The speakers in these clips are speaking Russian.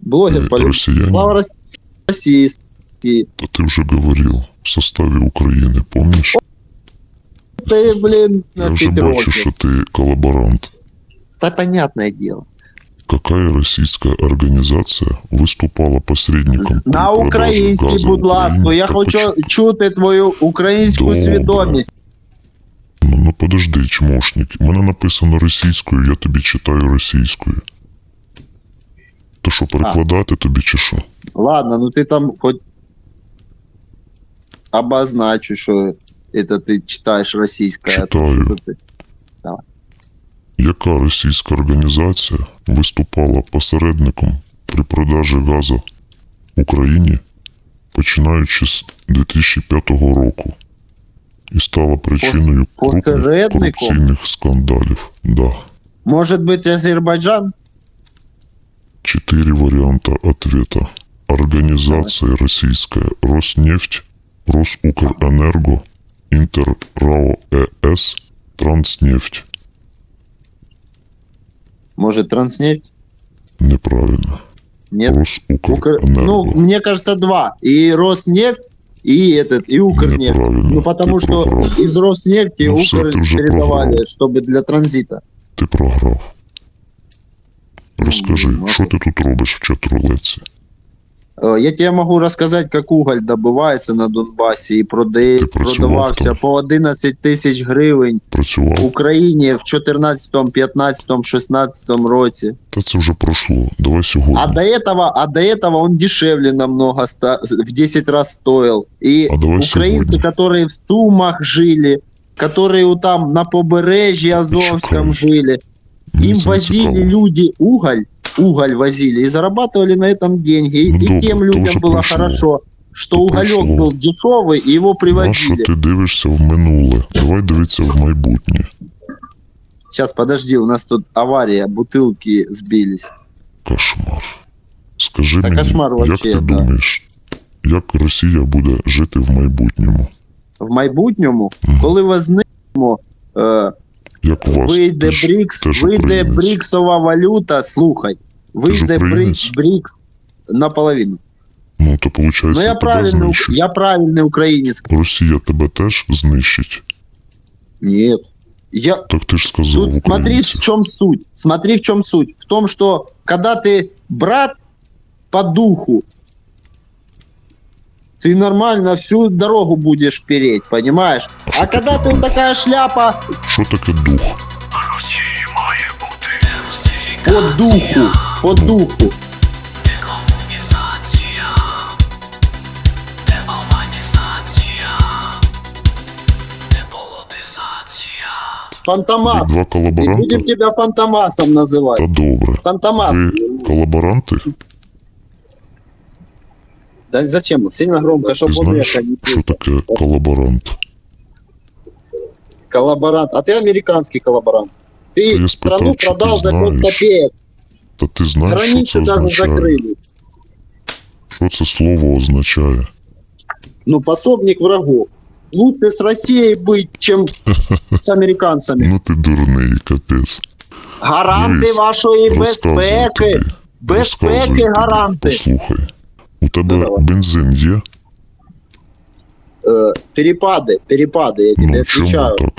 Блогер Э, полюбил. россияне. Слава Рос- России. России. Да ты уже говорил, в составе Украины, помнишь? Ты, блин, Я на вже бачу, цветировке. що ти колаборант. Да понятное дело. Какая российская организация выступала посредником при На продаже українській, газа будь ласка, Україні я та хочу поч- чути твою українську Добре. свідомість. Ну, ну подожди, чмошник. У мене написано російською, я тобі читаю російською. То що, перекладати тобі чи що? Ладно, ну ты там хоть обозначу, что это ты читаешь российское. а то Читаю. что-то ты- Яка російська організація виступала посередником при продажі газу Україні, починаючи з 2005 року, і стала причиною крупних посередником? корупційних скандалів? Да. Может быть, Азербайджан? Четыре варианта ответа. Организация российская Роснефть, Росукрэнерго, Интеррао ЭС, Транснефть. Может, Транснефть? Неправильно. Нет. Укр... Росукрэнерго. Ну, мне кажется, два. И Роснефть, и этот, и Укрнефть. Ну, потому Ты что програв. из Роснефти Ну, всё, Укр ты уже передавали, програв. чтобы для транзита. Ти програв. Розкажи, ну, що ти тут робиш в чат-рулетці? Э, Я тебе могу рассказать, как уголь добывается на Донбасі і проде... Ти працював продавався там? по 11 тисяч гривень Працював? Україні в 14, 15, 16 році. Та це вже пройшло. Давай сьогодні. А до этого, а до этого он дешевле намного, ста- в 10 раз стоил. И А давай украинцы, сегодня. которые в Сумах жили, которые у там на побережье Азовском Почекай. жили, Мені им це не возили цікаво. люди уголь, уголь возили и зарабатывали на этом деньги. И, Ну, и добре, тем то людям вже было пройшло. хорошо, что То уголек пройшло. был дешевый, и его На що привозили. ти дивишся в минуле? Давай дивитися в майбутнє. Сейчас, подожди, у нас тут авария, бутылки сбились. Кошмар. Скажи Та мені, кошмар як вообще, ти да. думаєш, як Росія буде жити в майбутньому? В майбутньому, Мгм. коли возьмемо, е, Як у вас? вийде Ти ж- Брікс, ти ж вийде українець. Бріксова валюта, слухай, вийде українець? Брікс, Брікс наполовину. Ну, то виходить, Ну я тебе правильний, знищить. я правильний українець. Росія тебе теж знищить. Нет. Я, Так ти ж сказав Тут смотри, в українці. чем суть. Смотри, в чем суть. В том, что когда ты брат по духу, ты нормально всю дорогу будешь переть, понимаешь? А що А когда таке ты дух? такая шляпа Що таке дух? по духу, по духу, Декомунізація, деалбанізація, деполотизація. фантомас. Ви два И колаборанта? будем тебя фантомасом Та называть. добре. Фантомас. Ви колаборанти? Да зачем? Сильно громко, Ти чтобы он знаєш, эхо не що слышал. таке колаборант? Коллаборант. А ты американский коллаборант. Ты я страну спитав, чи ти продал за 5 знаєш. копеек. Та ти знаєш, що Границы це даже означає? закрыли. Що це слово означає? Ну, пособник врагов. Лучше с Россией быть, чем с американцами. Ну ти дурний, капець. Гаранти Дивись, вашої Розказую безпеки. тобі. Безпеки Розказую тобі. гаранти. Послухай. У тебе Ну, давай. бензин є? Э, перепады, перепады, я тебе Ну, чому отвечаю. так?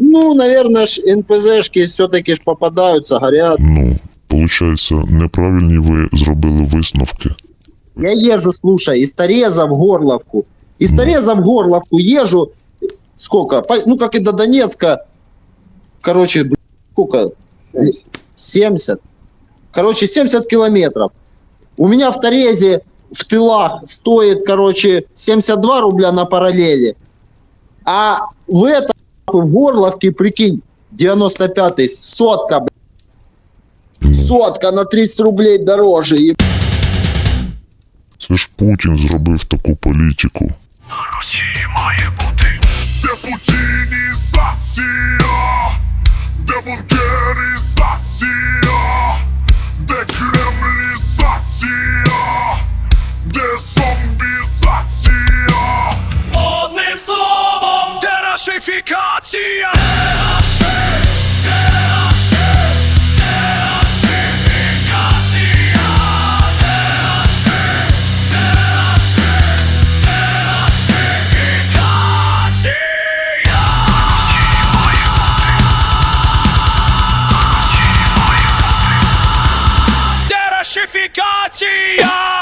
Ну, наверное, ж НПЗшки все-таки ж попадаются, горят. Ну, получається, неправильні ви зробили висновки. Я езжу, слушай, из Тореза в Горловку. Из Ну. Тореза в Горловку езжу, сколько? По- Ну, как и до Донецка. Короче, б- сколько? 70. Короче, 70 километров. У меня в Торезе в тылах стоит, короче, 72 рубля на параллели. А в этом, в Горловке, прикинь, 95-й, сотка, б***ь. Ну, сотка на 30 рублей дороже. И це ж Путін зробив таку політику. Росії має бути Депутинізація, дебургеризація, декремлізація, Denazificacja! Denazificacja! Russificatia!